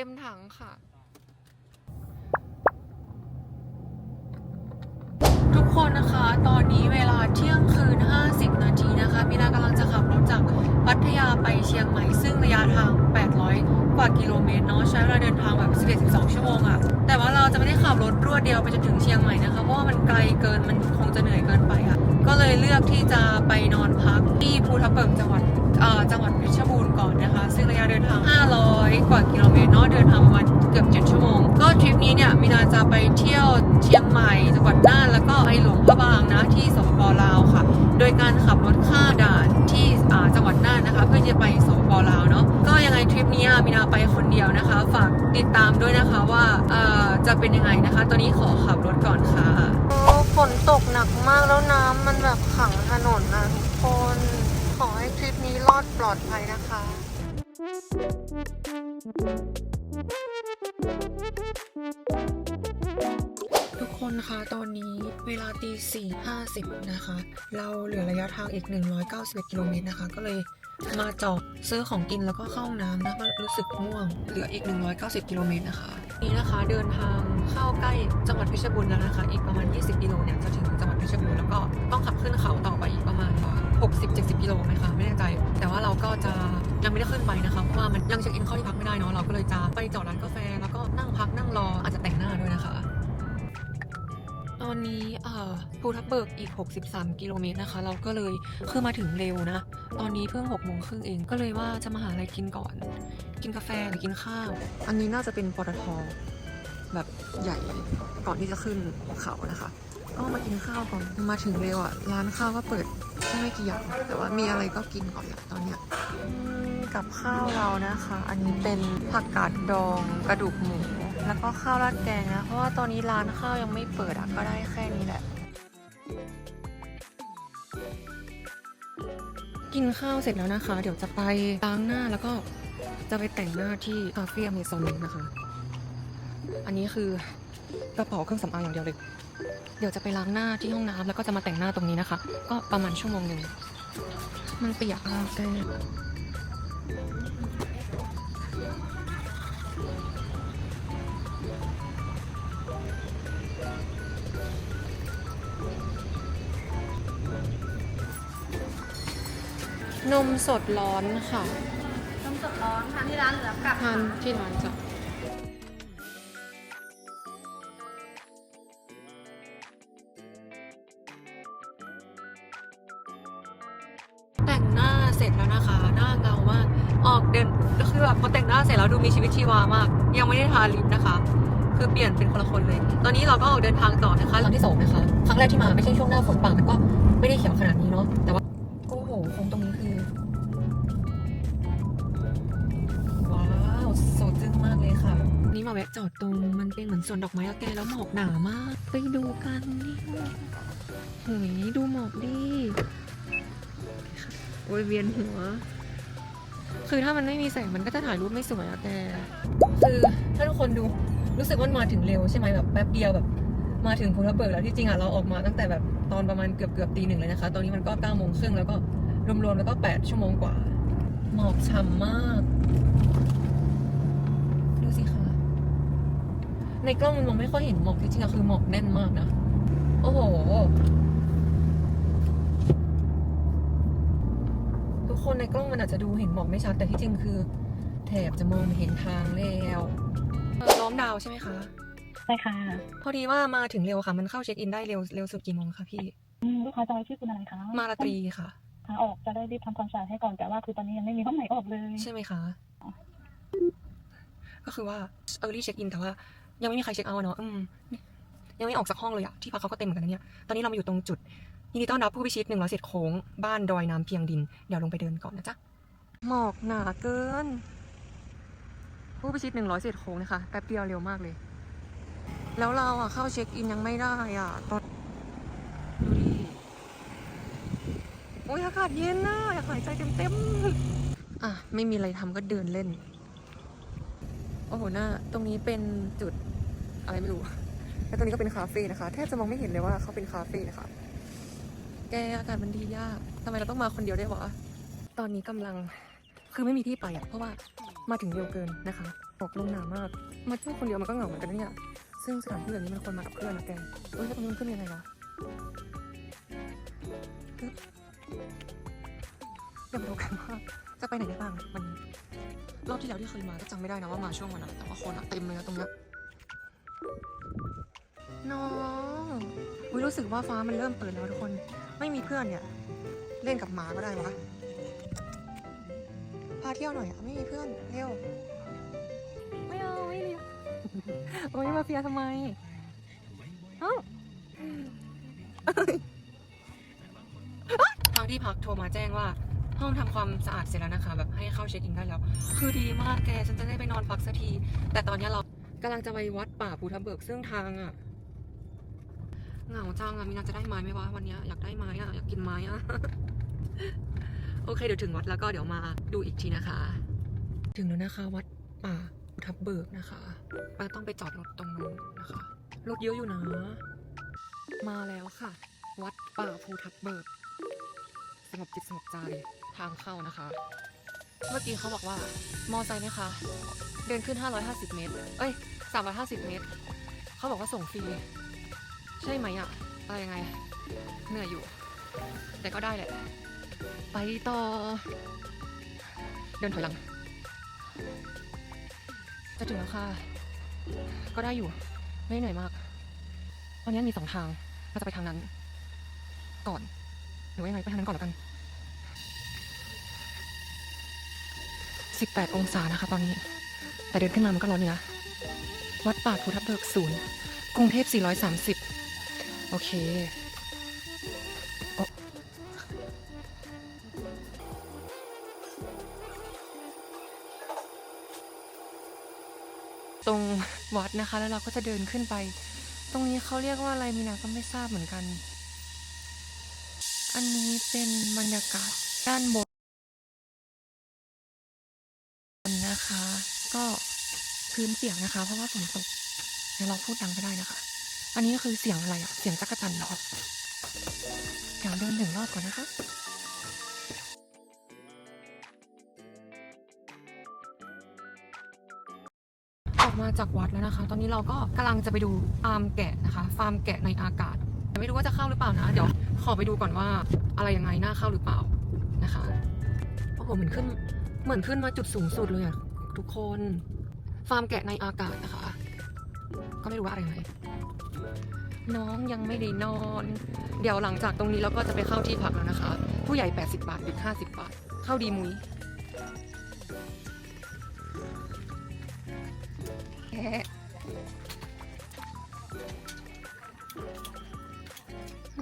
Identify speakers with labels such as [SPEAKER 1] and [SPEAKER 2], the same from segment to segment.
[SPEAKER 1] เต็มถังค่ะ ทุกคนนะคะตอนนี้เวลาเที่ยงคืน 50 นาทีนะคะมินากำลังจะขับรถจากพัทยาไปเชียงใหม่ ซึ่งระยะทาง 800 กว่ากิโลเมตรเนาะใช้เวลาเดินทางแบบ 11-12 ชั่วโมงอะแต่ว่าเราจะไม่ได้ขับรถรวดเดียวไปจนถึงเชียงใหม่นะคะเพราะว่ามันไกลเกินมันคงจะเหนื่อยเกินไปอะก็เลยเลือกที่จะไปนอนพักที่ภูทับเบิกจังหวัด จังหวัดเพชรบูรณ์ก่อนนะคะ ซึ่งระยะเดินทาง 500 กว่ากิโลเมตรเนาะเดินทางประมาณเกือบ 7 ชั่วโมง ก็ทริปนี้เนี่ยมินาจะไปเที่ยวเชียงใหม่จังหวัดน่านแล้วก็ไปหลวงพระบางนะที่สปปลาวค่ะ โดยการขับรถข้ามด่านที่จังหวัดน่านนะคะ เพื่อจะไปสปปลาวเนาะก็ยังไงทริปนี้มินาไปคนเดียวนะคะ ฝากติดตามด้วยนะคะว่าจะเป็นยังไงนะคะ ตอนนี้ขอขับรถก่อนค่ะโอ้ฝนตกหนักมากแล้วน้ำมันแบบขังถนนนะทุกคน ขอให้ทริปนี้ร อดปลอดภัยนะคะ ทุกคนคะตอนนี้เวลาตีสี่ห้าสิบนะคะ เราเหลือระยะทางอีก 191กิโลเมตรนะคะ ก็เลยมาจอดซื้อของกินแล้วก็เข้าน้ำนะเพราะรู้สึกง่วง เหลืออีก 190 กิโลเมตรนะคะ นี่นะคะเดินทางเข้าใกล้จังหวัดเพชรบูรณ์แล้วนะคะ อีกประมาณ 20 กิโลเนี่ยจะถึงจังหวัดเพชรบูรณ์แล้วก็ต้องขับขึ้นเขาต่อไปอีกประมาณ 60-70 กิโลไหมคะไม่แน่ใจ แต่ว่าเราก็จะยังไม่ได้ขึ้นไปนะคะเพราะว่ามันยังเช็คอินเข้าที่พักไม่ได้เนาะเราก็เลยจะไปจอดร้านกาแฟ แล้วก็นั่งพักนั่งรออาจจะแต่งหน้าด้วยนะคะ ตอนนี้เอ่อภูทับเบิกอีก 63 กิโลเมตรนะคะ เราก็เลยคือมาถึงเร็วนะ ตอนนี้เพิ่ง6โมงครึ่งเองก็เลยว่าจะมาหาอะไรกินก่อน กินกาแฟหรือกินข้าว อันนี้น่าจะเป็นปตทแบบใหญ่ก่อนที่จะขึ้นเขานะคะ ก็มากินข้าวก่อน มาถึงเร็วอะ ร้านข้าวก็เปิดแค่ไม่กี่อย่าง แต่ว่ามีอะไรก็กินก่อนแหละตอนเนี้ยกับข้าวเรานะคะ อันนี้เป็นผักกาดดองกระดูกหมู แล้วก็ข้าวราดแกงนะ เพราะว่าตอนนี้ร้านข้าวยังไม่เปิดอะ ก็ได้แค่นี้แหละ กินข้าวเสร็จแล้วนะคะ เดี๋ยวจะไปล้างหน้าแล้วก็จะไปแต่งหน้าที่คาเฟ่อเมซอนนะคะ อันนี้คือกระเป๋าเครื่องสำอางอย่างเดียวเลย เดี๋ยวจะไปล้างหน้าที่ห้องน้ำแล้วก็จะมาแต่งหน้าตรงนี้นะคะ ก็ประมาณชั่วโมงหนึ่งมันเปียกมากเลยนมสดร้อนค่ะ
[SPEAKER 2] นมสดร้อนทานที่ร้านเหลือกับ
[SPEAKER 1] ทานที่ร้านจ้ะ มาก ออกเดินคือแบบพอแต่งหน้าเสร็จแล้วดูมีชีวิตชีวามาก ยังไม่ได้ทาลิปนะคะ คือเปลี่ยนเป็นคนละคนเลย ตอนนี้เราก็ออกเดินทางต่อนะคะหลังที่สองนะคะ ครั้งแรกที่มาไม่ใช่ช่วงหน้าฝนป่ามันก็ไม่ได้เขียวขนาดนี้เนาะ แต่ว่าโอ้โหโค้งตรงนี้คือ ว้าวสดจึ้งมากเลยค่ะ นี่มาแวะจอดตรงมันเป็นเหมือนสวนดอกไม้แล้วแกแล้วหมอกหนามาก ไปดูกันนี่หุยดูหมอกดิโอ้ยเวียนหัว คือถ้ามันไม่มีแสงมันก็จะถ่ายรูปไม่สวยอะแกคือถ้าทุกคนดูรู้สึกว่ามาถึงเร็วใช่ไหมแบบแป๊บเดียวแบบมาถึงภูทับเบิกแล้วที่จริงอะเราออกมาตั้งแต่แบบตอนประมาณเกือบเกือบตีหนึ่งเลยนะคะ ตอนนี้มันก็เก้าโมงครึ่งแล้วก็รวมๆแล้วก็แปดชั่วโมงกว่า หมอกฉ่ำมากดูสิคะในกล้องมันมองไม่ค่อยเห็นหมอกจริงๆอะคือหมอกแน่นมากนะ โอ้โห ทุก คนในกล้องมันอาจจะดูเห็นหมอกไม่ชัด แต่ที่จริงคือ แถบจะมองเห็นทางแล้วเออล้อมดาวใช่ไหมคะ
[SPEAKER 2] ใช่ค่ะ
[SPEAKER 1] พอดีว่ามาถึงเร็วค่ะ มันเข้าเช็คอินได้เร็วเร็วสุดกี่โมงคะพี่
[SPEAKER 2] อืมลูกค้าจอยชื่อคุณอะไรคะ
[SPEAKER 1] มาราตรีค่ะ
[SPEAKER 2] ขาออกจะได้รีบทำความสะอาดให้ก่อนแต่ว่าคือตอนนี้ยังไม่มีห้องไหนออกเลย
[SPEAKER 1] ใช่ไหมคะก็คือว่า early check in แต่ว่า ยังไม่มีใครเช็คเอาท์อะเนาะอืมยังไม่ออกจากห้องเลยอะที่พักเขาก็เต็มเหมือนกันนะเนี่ยตอนนี้เรามาอยู่ตรงจุด ยินดีต้อนรับผู้พิชิตหนึ่งร้อยสิบโค้ง บ้านดอยน้ำเพียงดิน เดี๋ยวลงไปเดินก่อนนะจ๊ะ หมอกหนาเกิน ผู้พิชิตหนึ่งร้อยสิบโค้งนะคะแป๊บเดียวเร็วมากเลย แล้วเราอะเข้าเช็คอินยังไม่ได้อะตอนดูดิโอ้ยอากาศเย็นนะอยากหายใจเต็มๆอะ ไม่มีอะไรทำก็เดินเล่น โอ้โหหน้า ตรงนี้เป็นจุดอะไรไม่รู้แล้วตรงนี้ก็เป็นคาเฟ่นะคะ แทบจะมองไม่เห็นเลยว่าเขาเป็นคาเฟ่นะคะ แกอากาศมันดียากทำไมเราต้องมาคนเดียวได้วยวะตอนนี้กำลังคือไม่มีที่ไปอะเพราะว่ามาถึงเร็วเกินนะคะบอกลงหนามาก มาเที่ยวคนเดียวมันก็เหงาเหมือนกันนะเนี่ย ซึ่งสถานที่แบบนี้มันควรมากับเพื่อนนะแกเอ้ยแล้วตรงนี้มันขึ้นยังไงวะปึ๊บเดี๋ยวมาดูกันว่าจะไปไหนได้บ้างวันนี้รอบที่แล้วที่เคยมาก็จำไม่ได้นะว่ามาช่วงวันไหนแต่ว่าคนอะเต็มเลยนะตรงเนี้ยน้องอุ้ยรู้สึกว่าฟ้ามันเริ่มเปิดแล้วทุกคน ไม่มีเพื่อนเนี่ย เล่นกับหมาก็ได้วะพาเที่ยวหน่อยอะไม่มีเพื่อนเร็วไม่เอาไม่เรียโอ้ยมาเฟียทำไมเอ้าทางที่พักโทรมาแจ้งว่า ห้องทำความสะอาดเสร็จแล้วนะคะ แบบให้เข้าเช็คอินได้แล้ว คือดีมากแกฉันจะได้ไปนอนพักสักที แต่ตอนนี้เรากำลังจะไปวัดป่าภูทับเบิกซึ่งทางอะ เหงาจังอะมีนาจะได้ไม้ไหมวะวันนี้อยากได้ไม้อะอยากกินไม้อะโอเคเดี๋ยวถึงวัดแล้วก็เดี๋ยวมาดูอีกทีนะคะ ถึงแล้วนะคะ วัดป่าภูทับเบิกนะคะเราต้องไปจอดรถตรงนู้นนะคะรถเยอะอยู่นะมาแล้วค่ะ วัดป่าภูทับเบิกสงบจิตสงบใจทางเข้านะคะ เมื่อกี้เขาบอกว่ามอไซค์นะคะ เดินขึ้น 550 เมตร เอ้ย 350 เมตร เขาบอกว่าส่งฟรี ช่ไหมอะอะไรยังไง เหนื่อยอยู่ แต่ก็ได้แหละ ไปต่อ เดินถอยหลัง จะถึงแล้วค่ะ ก็ได้อยู่ ไม่เหนื่อยมากวันนี้มีสองทางเราจะไปทางนั้น ก่อน หรือว่ายังไงไปทางนั้นก่อนแล้วกัน 18 องศานะคะ ตอนนี้ แต่เดินขึ้นมามันก็ร้อนอยู่นะ วัดป่าภูทับเบิกศูนย์กรุงเทพ430 โอเคอตรงวัดนะคะ แล้วเราก็จะเดินขึ้นไป ตรงนี้เขาเรียกว่าอะไรมีนาก็ไม่ทราบเหมือนกัน อันนี้เป็นบรรยากาศด้านบนนะคะ ก็พื้นเปียกนะคะ เพราะว่าฝนตกเดี๋ยวเราพูดดังไม่ได้นะคะ อันนี้ก็คือเสียงอะไรอะเสียงจักรจันทร์เหรอเดี๋ยวเดินหนึ่งรอบก่อนนะคะออกมาจากวัดแล้วนะคะ ตอนนี้เราก็กำลังจะไปดูฟาร์มแกะนะคะ ฟาร์มแกะในอากาศ แต่ไม่รู้ว่าจะเข้าหรือเปล่านะ เดี๋ยวขอไปดูก่อนว่าอะไรยังไงน่าเข้าหรือเปล่านะคะ โอ้โห เหมือนขึ้น เหมือนขึ้นมาจุดสูงสุดเลยอะทุกคน ฟาร์มแกะในอากาศนะคะ ก็ไม่รู้ว่าอะไรยังไง น้องยังไม่ได้นอน เดี๋ยวหลังจากตรงนี้เราก็จะไปเข้าที่พักแล้วนะคะ ผู้ใหญ่ 80 บาทเด็ก50 บาท เข้าดีมุ้ยแอะ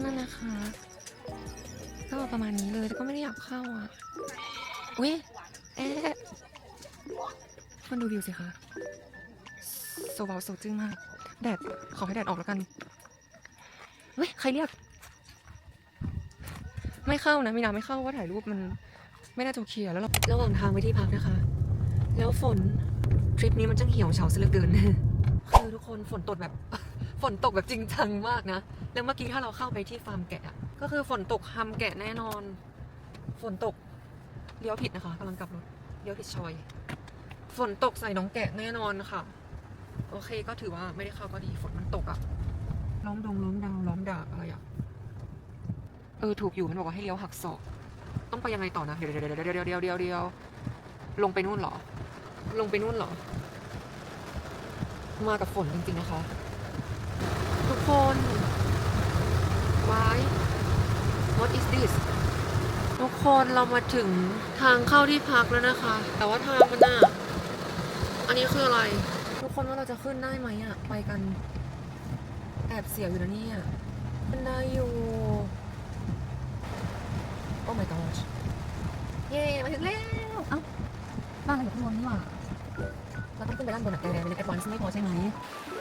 [SPEAKER 1] นั่นนะคะ ก็ประมาณนี้เลยแต่ก็ไม่ได้อยากเข้าอะอุ้ยแอะมันดูวิวสิคะโซเบาโซจึ้งมาก แดด ขอให้แดดออกแล้วกัน เฮ้ย ใครเรียก ไม่เข้านะ มีนาไม่เข้าว่าถ่ายรูปมัน ไม่น่าจะโอเคอะแล้วเราระหว่างทางไปที่พักนะคะ แล้วฝน ทริปนี้มันจังเหี่ยวเฉาซะเหลือเกิน คือทุกคนฝนตกแบบ ฝนตกแบบจริงจังมากนะ แล้วเมื่อกี้ถ้าเราเข้าไปที่ฟาร์มแกะอะก็คือฝนตกทำแกะแน่นอน ฝนตก เลี้ยวผิดนะคะกำลังกลับรถ เลี้ยวผิดชอย ฝนตกใส่น้องแกะแน่นอนค่ะ โอเคก็ถือว่าไม่ได้เข้าก็ดีฝนมันตกอะล้อมดงล้อมดาวล้อมดากอะไรอะเออถูกอยู่มันบอกว่าให้เลี้ยวหักศอกต้องไปยังไงต่อนะเดี๋ยวเดี๋ยวเดี๋ยวเดี๋ยวเดี๋ยวเดี๋ยวเดี๋ยวลงไปนู่นเหรอ ลงไปนู่นเหรอ มากับฝนจริงๆนะคะ ทุกคนวาย what is this ทุกคนเรามาถึงทางเข้าที่พักแล้วนะคะ แต่ว่าทางมันอะอันนี้คืออะไรทุก คนว่าเราจะขึ้นได้ไหมอะไปกัน แอบเสียวอยู่นะเนี่ยมันได้อยู่ โอ้ my gosh เย้มาถึงแล้ว เอ้าบ้านเราอยู่ข้างบนนี่หว่าเราต้องขึ้นไปด้านบนอะแกมันยังแอดวานซ์ไม่พอใช่ไหม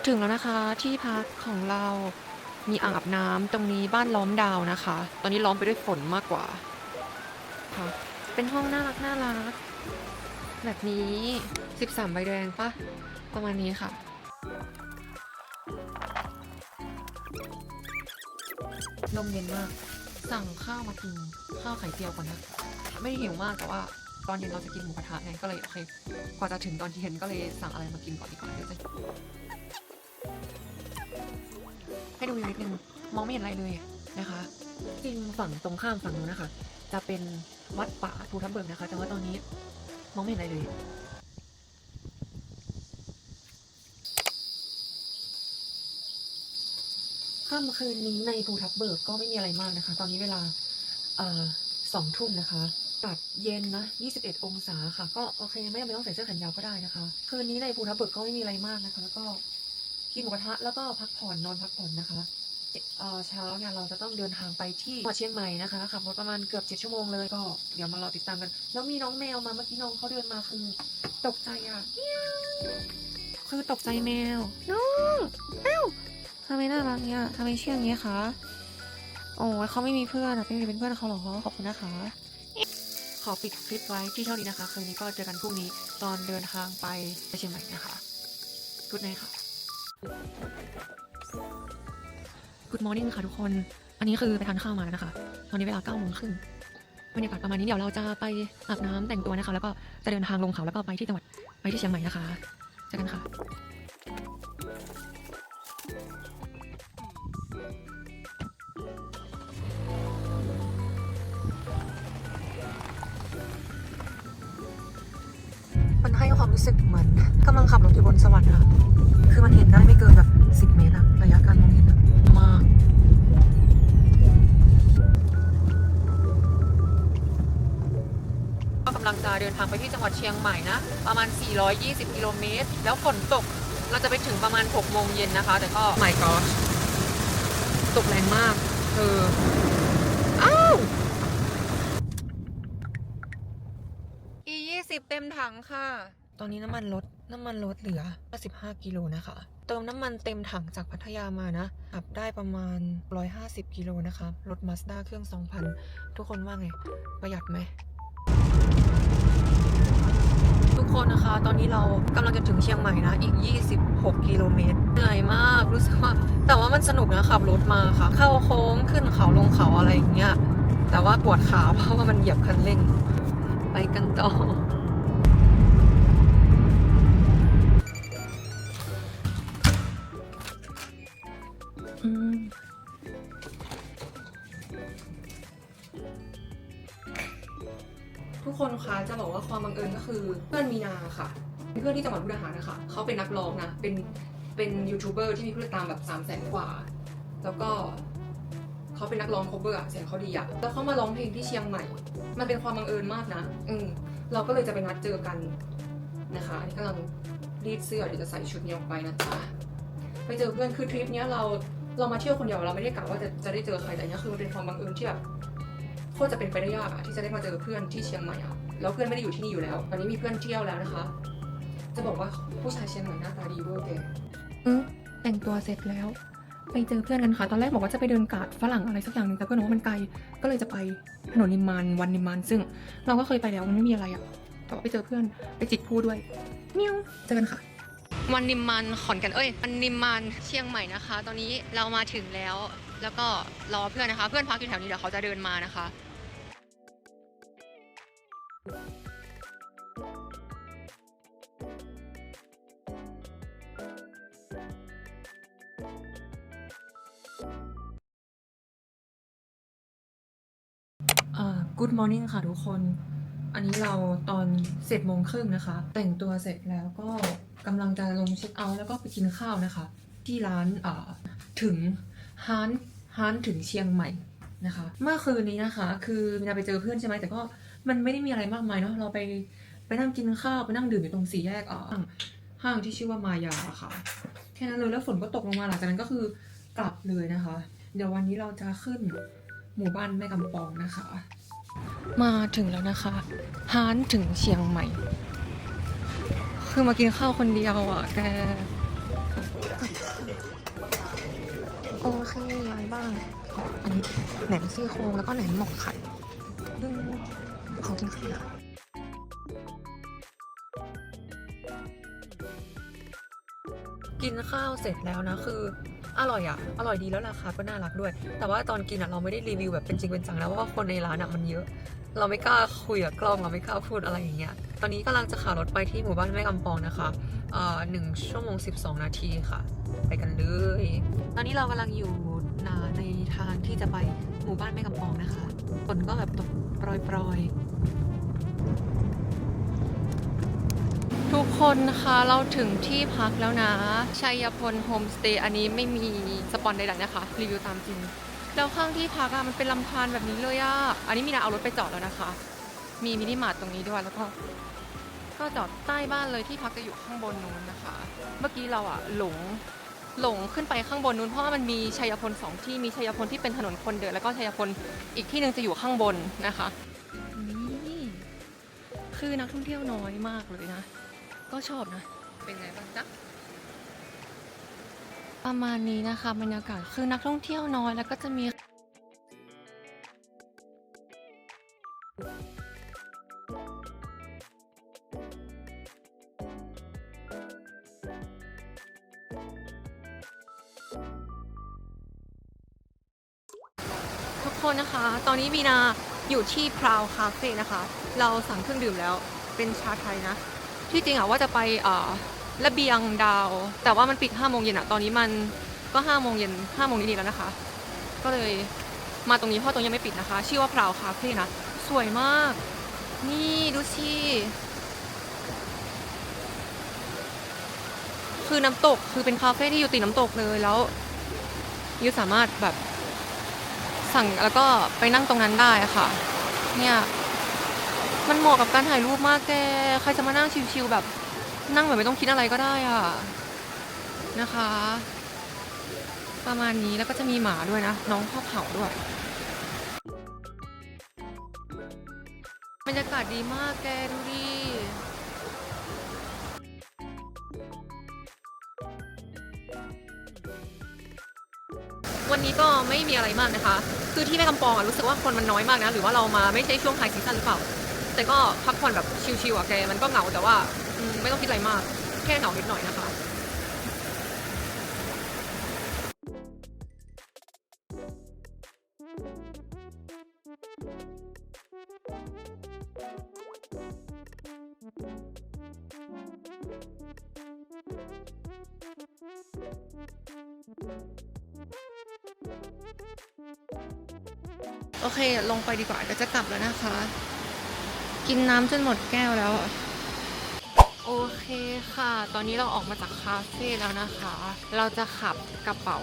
[SPEAKER 1] ถึงแล้วนะคะที่พักของเรามีอ่างอาบน้ำตรงนี้บ้านล้อมดาวนะคะ ตอนนี้ล้อมไปด้วยฝนมากกว่าค่ะเป็นห้องน่ารักน่ารัก แบบนี้ 13 ใบแดงปะ ประมาณนี้ค่ะ ลมเย็นมาก สั่งข้าวมากินข้าวไข่เจียวก่อนนะ ไม่ได้หิวมากแต่ว่าตอนเย็นเราจะกินหมูกระทะไงก็เลยโอเคกว่าจะถึงตอนเย็นก็เลยสั่งอะไรมากินก่อนดีกว่าเดี๋ยวจะให้ดูวิวนิดนึงมองไม่เห็นอะไรเลยนะคะ จริงฝั่งตรงข้ามฝั่งนู้นนะคะ จะเป็นวัดป่าภูทับเบิกนะคะ แต่ว่าตอนนี้มองไม่เห็นอะไรเลย ค่ำคืนนี้ในภูทับเบิกก็ไม่มีอะไรมากนะคะ ตอนนี้เวลาเอ่อสองทุ่มนะคะ ตัดเย็นนะ 21 องศาค่ะ ก็โอเคไม่จำเป็นต้องใส่เสื้อแขนยาวก็ได้นะคะ คืนนี้ในภูทับเบิกก็ไม่มีอะไรมากนะคะ แล้วก็กินหมูกระทะแล้วก็พักผ่อนนอนพักผ่อนนะคะเอ่อเช้าเนี่ยเราจะต้องเดินทางไปที่จังหวัดเชียงใหม่นะคะขับรถประมาณเกือบเจ็ดชั่วโมงเลยก็เดี๋ยวมารอติดตามกัน แล้วมีน้องแมวมาเมื่อกี้น้องเขาเดินมาคือตกใจอะเมียวคือตกใจแมวน้องเอ้า ทำไมน่ารักเนี่ยทำไมเชื่องเงี้ยคะโอ้ยเขาไม่มีเพื่อนอะเป็นเป็นเพื่อนเขาเหรอขอบคุณนะคะ ขอปิดคลิปไว้ที่เท่านี้นะคะ คืนนี้ก็เจอกันพรุ่งนี้ตอนเดินทางไปไปเชียงใหม่นะคะ Good night ค่ะ Good morning ค่ะทุกคน อันนี้คือไปทานข้าวมาแล้วนะคะ ตอนนี้เวลา9โมงครึ่งบรรยากาศประมาณนี้เดี๋ยวเราจะไปอาบน้ำแต่งตัวนะคะ แล้วก็จะเดินทางลงเขาแล้วก็ไปที่จังหวัดไปที่เชียงใหม่นะคะเจอกันค่ะ รู้สึกเหมือนกำลังขับรถอยู่บนสวรรค์อะคือมันเห็นได้ไม่เกินแบบ 10 เมตรอะระยะการมองเห็นมากกำลังจะเดินทางไปที่จังหวัดเชียงใหม่นะ ประมาณ 420 กิโลเมตร แล้วฝนตก เราจะไปถึงประมาณ 6 โมงเย็นนะคะ แต่ก็ไม่ก็ตกแรงมาก เออ อ้าว E 20 เต็มถังค่ะ ตอนนี้น้ำมันลด น้ำมันลดเหลือ 55 กิโลนะคะ เติมน้ำมันเต็มถังจากพัทยามานะ ขับได้ประมาณ 150 กิโลนะคะ รถมาสด้าเครื่อง 2,000 ทุกคนว่าไง ประหยัดไหม ทุกคนนะคะ ตอนนี้เรากำลังจะถึงเชียงใหม่นะ อีก 26 กิโลเมตร เหนื่อยมาก รู้สึกว่า แต่ว่ามันสนุกนะขับรถมาค่ะ เข้าโค้ง ขึ้นเขาลงเขาอะไรอย่างเงี้ย แต่ว่าปวดขาเพราะว่ามันเหยียบคันเร่ง ไปกันต่อ คนคะจะบอกว่าความบังเอิญก็คือเพื่อนมีนาค่ะเป็นเพื่อนที่จังหวัดมุกดาหารนะคะเขาเป็นนักร้องนะเป็นเป็นยูทูบเบอร์ที่มีผู้ติดตามแบบ3 0 0แสนกว่า แล้วก็เขาเป็นนักร้อง cover อะเสียงเขาดีอะแล้วเขามาร้องเพลงที่เชียงใหม่ มันเป็นความบังเอิญมากนะ อืมเราก็เลยจะไปนัดเจอกันนะคะอันนี้กำลังรีดเสื้อเดี๋ยวจะใส่ชุดนี้ออกไปนะจ๊ะไปเจอเพื่อนคือทริปเนี้ยเราเรามาเที่ยวคนเดียวเราไม่ได้กะว่าจะจะได้เจอใครแต่เนี้ยคือมันเป็นความบังเอิญที่แบบ โคตรจะเป็นไปได้ยากอะที่จะได้มาเจอเพื่อนที่เชียงใหม่อะแล้วเพื่อนไม่ได้อยู่ที่นี่อยู่แล้ว ตอนนี้มีเพื่อนเที่ยวแล้วนะคะ จะบอกว่าผู้ชายเชียงใหม่หน้าตาดีเวอร์แกเออแต่งตัวเสร็จแล้ว ไปเจอเพื่อนกันค่ะ ตอนแรกบอกว่าจะไปเดินกาดฝรั่งอะไรสักอย่างหนึงแต่เพื่อนบอกว่ามันไกล ก็เลยจะไปถนนนิมมานวันนิมมานซึ่ง เราก็เคยไปแล้วมันไม่มีอะไรอะแต่ว่าไปเจอเพื่อนไปจิกพูด้วยเมียวเจอกันค่ะ วันนิมมานขอนแกันเอ้ยวันนิมมานเชียงใหม่นะคะ ตอนนี้เรามาถึงแล้ว แล้วก็รอเพื่อนนะคะ เพื่อนพักอยู่แถวนี้เดี๋ยวเขาจะเดินมานะคะ อ่า Good morning ค่ะทุกคน อันนี้เราตอนเจ็ดโมงครึ่งนะคะ แต่งตัวเสร็จแล้วก็กำลังจะลงเช็คเอาท์แล้วก็ไปกินข้าวนะคะ ที่ร้านอ่าถึงฮานฮานถึงเชียงใหม่นะคะ เมื่อคืนนี้นะคะ คือมินาไปเจอเพื่อนใช่ไหมแต่ก็ มันไม่ได้มีอะไรมากมายเนาะเราไปไปนั่งกินข้าวไปนั่งดื่มอยู่ตรงสี่แยกอ่าห้างที่ชื่อว่ามายาค่ะ แค่นั้นเลยแล้วฝนก็ตกลงมาหลังจากนั้นก็คือกลับเลยนะคะ เดี๋ยววันนี้เราจะขึ้นหมู่บ้านแม่กำปองนะคะ มาถึงแล้วนะคะฮานถึงเชียงใหม่ คือมากินข้าวคนเดียวอะแกโอเคอะไรบ้าง อันนี้แหนมซี่โครงแล้วก็แหนมหมกไข่ ขอกินข้าวหน่อยกินข้าวเสร็จแล้วนะคืออร่อยอะอร่อยดีแล้วราคาก็น่ารักด้วย แต่ว่าตอนกินอะเราไม่ได้รีวิวแบบเป็นจริงเป็นจังแล้วเพราะว่าคนในร้านอะมันเยอะ เราไม่กล้าคุยกับกล้องเราไม่กล้าพูดอะไรอย่างเงี้ย ตอนนี้กำลังจะขับรถไปที่หมู่บ้านแม่กำปองนะคะเอ่อหนึ่งชั่วโมง12นาทีค่ะ ไปกันเลย ตอนนี้เรากำลังอยู่นในทางที่จะไปหมู่บ้านแม่กำปองนะคะฝนก็แบบตกปรอยๆ ทุกคนนะคะเราถึงที่พักแล้วนะ ชัยพลโฮมสเตย์อันนี้ไม่มีสปอนใดๆนะคะ รีวิวตามจริง แล้วข้างที่พักอะมันเป็นลำธารแบบนี้เลยอะอันนี้มีนาเอารถไปจอดแล้วนะคะ มีมินิมาร์ทตรงนี้ด้วยแล้วก็ก็จอดใต้บ้านเลยที่พักจะอยู่ข้างบนนู้นนะคะ เมื่อกี้เราอะหลงหลงขึ้นไปข้างบนนู้นเพราะว่ามันมีชัยพลสองที่มีชัยพลที่เป็นถนนคนเดินแล้วก็ชัยพลอีกที่หนึ่งจะอยู่ข้างบนนะคะ คือนักท่องเที่ยวน้อยมากเลยนะ ก็ชอบนะ เป็นไงบ้างจ๊ะประมาณนี้นะคะบรรยากาศคือนักท่องเที่ยวน้อยแล้วก็จะมี คนนะคะ ตอนนี้มีนาอยู่ที่พราวคาเฟ่นะคะ เราสั่งเครื่องดื่มแล้วเป็นชาไทยนะ ที่จริงอะว่าจะไประเบียงดาว แต่ว่ามันปิด5โมงเย็นอะตอนนี้มันก็5โมงเย็น5โมงนิดๆแล้วนะคะ ก็เลยมาตรงนี้เพราะตรงนี้ยังไม่ปิดนะคะ ชื่อว่าพราวคาเฟ่นะ สวยมาก นี่ดูสิคือน้ำตกคือเป็นคาเฟ่ที่อยู่ติดน้ำตกเลยแล้วยูสามารถแบบ สั่งแล้วก็ไปนั่งตรงนั้นได้ค่ะ เนี่ยมันเหมาะกับการถ่ายรูปมากแก ใครจะมานั่งชิวๆแบบ นั่งแบบไม่ต้องคิดอะไรก็ได้อะนะคะ ประมาณนี้แล้วก็จะมีหมาด้วยนะ น้องชอบเห่าด้วย บรรยากาศดีมากแกดูดิวันนี้ก็ไม่มีอะไรมากนะคะ คือที่แม่กำปองอะรู้สึกว่าคนมันน้อยมากนะ หรือว่าเรามาไม่ใช่ช่วงไฮซีซั่นหรือเปล่า แต่ก็พักผ่อนแบบชิลๆอะแกมันก็เหงาแต่ว่าอืมไม่ต้องคิดอะไรมาก แค่เหงานิดหน่อยนะคะ กินน้ำจนหมดแก้วแล้วอะโอเคค่ะ ตอนนี้เราออกมาจากคาเฟ่แล้วนะคะ เราจะขับกระเป๋า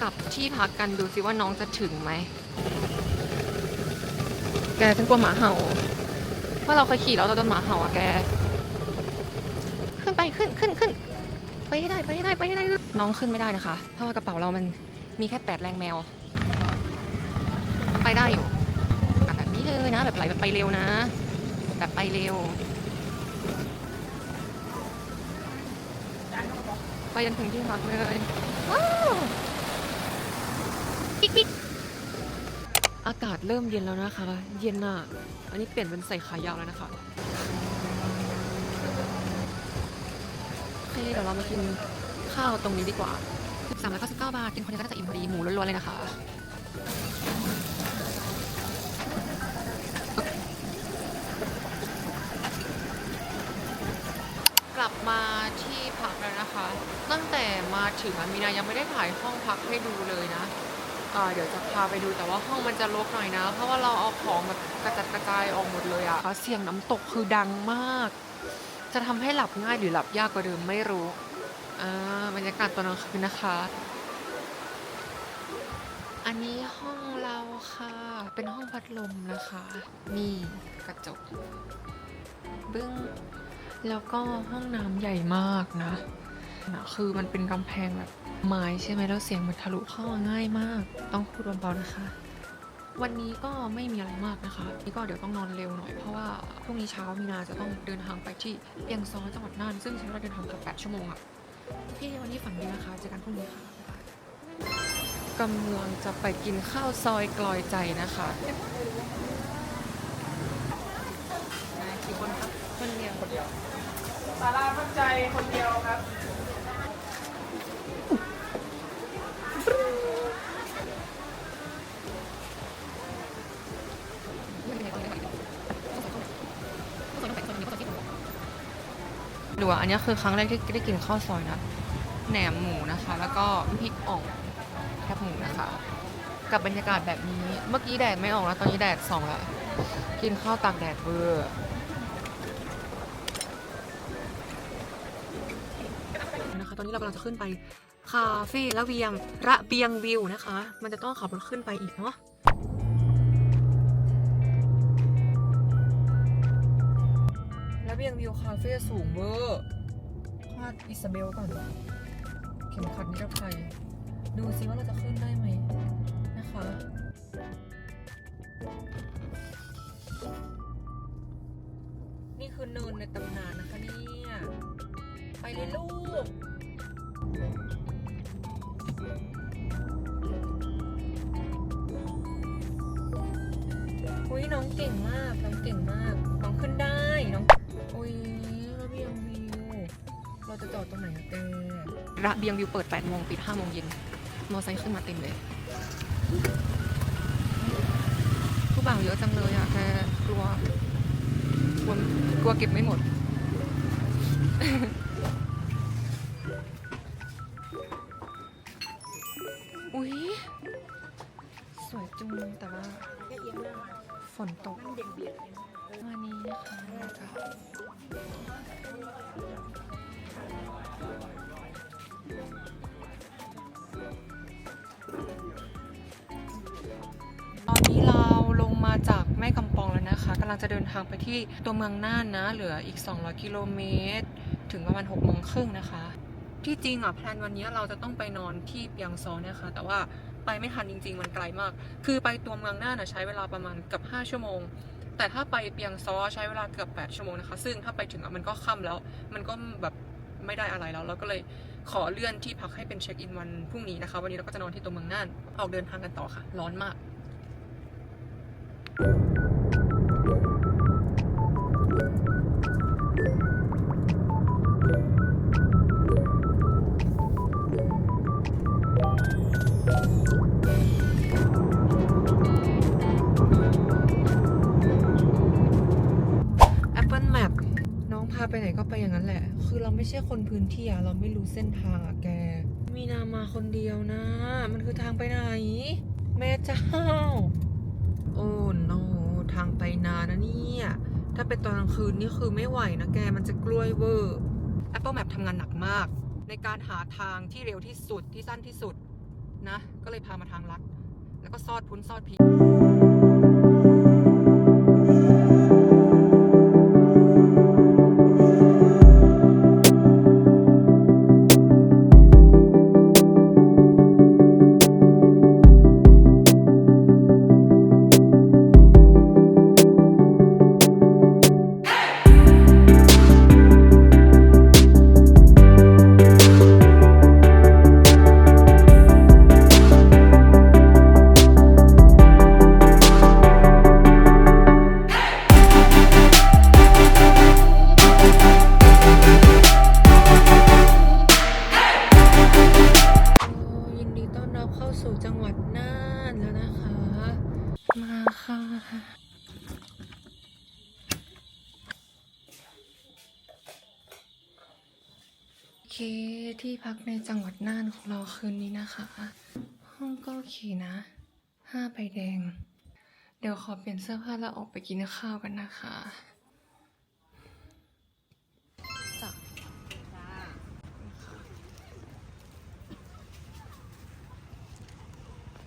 [SPEAKER 1] กลับที่พักกันดูสิว่าน้องจะถึงไหม แกฉันกลัวหมาเห่าว่าเราเคยขี่แล้วเราโดนหมาเห่าอะแก ขึ้นไปขึ้นขึ้นขึ้นไปให้ได้ไปให้ได้ไปให้ได้ น้องขึ้นไม่ได้นะคะ เพราะว่ากระเป๋าเรามันมีแค่แปดแรงแมว ไปได้อยู่อะแบบนี้เลยนะ แบบไหลแบบไปเร็วนะ แบบไปเร็ว ไปจนถึงที่พักเลยว้าวปิ๊กปิ๊กอากาศเริ่มเย็นแล้วนะคะ เย็นอะ อันนี้เปลี่ยนเป็นใส่ขายาวแล้วนะคะเคเดี๋ยวเรามากินข้าวตรงนี้ดีกว่า399 บาท กินคนเดียวก็จะอิ่มพอดี หมูล้วนๆเลยนะคะ ตั้งแต่มาถึงอะมีนายังไม่ได้ถ่ายห้องพักให้ดูเลยนะอ่าเดี๋ยวจะพาไปดูแต่ว่าห้องมันจะรกหน่อยนะ เพราะว่าเราเอาของแบบกระจัดกระจายออกหมดเลยอะเสียงน้ำตกคือดังมาก จะทำให้หลับง่ายหรือหลับยากกว่าเดิมไม่รู้อ่าบรรยากาศตอนกลางคืนนะคะ อันนี้ห้องเราค่ะ เป็นห้องพัดลมนะคะ นี่กระจก บึ้ง แล้วก็ห้องน้ำใหญ่มากนะ นะคือมันเป็นกำแพงแบบไม้ใช่ไหมแล้วเสียงมันทะลุเข้ามาง่ายมาก ต้องพูดเบาๆนะคะ วันนี้ก็ไม่มีอะไรมากนะคะ นี่ก็เดี๋ยวต้องนอนเร็วหน่อยเพราะว่าพรุ่งนี้เช้ามีนาจะต้องเดินทางไปที่เปียงซอจังหวัดน่านซึ่งใช้เวลาเดินทางเกือบ8ชั่วโมงอะโอเควันนี้ฝันดีนะคะเจอกันพรุ่งนี้ค่ะบ๊ายบายกำลังจะไปกินข้าวซอยกลอยใจนะคะกี่คนครับคนเดียว
[SPEAKER 3] สาราพักใจคนเดียวครับ
[SPEAKER 1] ดูอะอันนี้คือครั้งแรกที่ได้กินข้าวซอยนะแหนมหมูนะคะ แล้วก็พริกอ่องแคบหมูนะคะ กับบรรยากาศแบบนี้ เมื่อกี้แดดไม่ออกแล้วตอนนี้แดดส่องแล้วกินข้าวตากแดดเบอร์นะคะตอนนี้เรากำลังจะขึ้นไปคาเฟ่ละเวียงระเบียงวิวนะคะ มันจะต้องขับรถขึ้นไปอีกเนาะ คาเฟ่สูงเวอร์คาดอิซาเบลก่อนเข็มขัดนิรภัยดูซิว่าเราจะขึ้นได้ไหมนะคะนี่คือเนินในตำนานนะคะเนี่ยไปเลยลูกอุ้ยน้องเก่งมาก น้องเก่งมาก น้องขึ้นได้ จะจอดตรงไหนอะแกระเบียงวิวเปิด8โมงปิด5โมงเย็นมอไซค์ขึ้นมาเต็มเลยผู้บ่าวเยอะจังเลยอะแกกลัวกลัวกลัวเก็บไม่หมด อนนี้เราลงมาจากแม่กำปองแล้วนะคะกำลังจะเดินทางไปที่ตัวเมืองน่านนะ เหลืออีก 200 กิโลเมตร ถึงประมาณ6โมงครึ่งนะคะ ที่จริงอะแพลนวันนี้เราจะต้องไปนอนที่เปียงซอนะคะ แต่ว่าไปไม่ทันจริง ๆ มันไกลมาก คือไปตัวเมืองน่านใช้เวลาประมาณเกือบ5 ชั่วโมง แต่ถ้าไปเปียงซอใช้เวลาเกือบ 8 ชั่วโมงนะคะ ซึ่งถ้าไปถึงอะมันก็ค่ำแล้ว มันก็แบบไม่ได้อะไรแล้ว เราก็เลยขอเลื่อนที่พักให้เป็นเช็คอินวันพรุ่งนี้นะคะ วันนี้เราก็จะนอนที่ตัวเมืองน่าน ออกเดินทางกันต่อค่ะ ร้อนมาก Apple Map น้องพาไปไหนก็ไปอย่างนั้นแหละ คือเราไม่ใช่คนพื้นที่อะเราไม่รู้เส้นทางอะแก มีนามาคนเดียวนะ มันคือทางไปไหน แม่เจ้า โอ้โนทางไปนานะเนี่ย ถ้าเป็นตอนกลางคืนนี่คือไม่ไหวนะแกมันจะกล้วยเวอร์ Apple Map ทำงานหนักมาก ในการหาทางที่เร็วที่สุดที่สั้นที่สุดนะ ก็เลยพามาทางลัด แล้วก็ซอดพุ้นซอดพี คืนนี้นะคะ ห้องก็โอเคนะห้าใบแดง เดี๋ยวขอเปลี่ยนเสื้อผ้าแล้วออกไปกินข้าวกันนะคะจ้ะ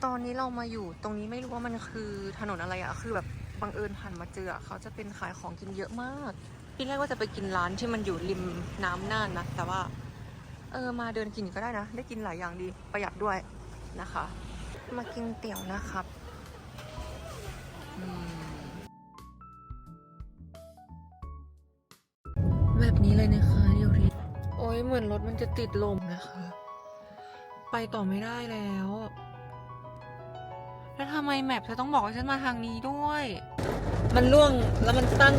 [SPEAKER 1] ตอนนี้เรามาอยู่ตรงนี้ไม่รู้ว่ามันคือถนนอะไรอะคือแบบบังเอิญผ่านมาเจอเขาจะเป็นขายของกินเยอะมากพี่แรกว่าจะไปกินร้านที่มันอยู่ริมน้ำน่านนะแต่ว่า เออมาเดินกินก็ได้นะ ได้กินหลายอย่างดีประหยัดด้วยนะคะ มากินเตี๋ยวนะครับแบบนี้เลยนะคะเดี๋ยวรีโอ้ยเหมือนรถมันจะติดลมนะคะ ไปต่อไม่ได้แล้ว แล้วทำไมแมปเธอต้องบอกให้ฉันมาทางนี้ด้วย มันล่วงแล้วมันตั้ง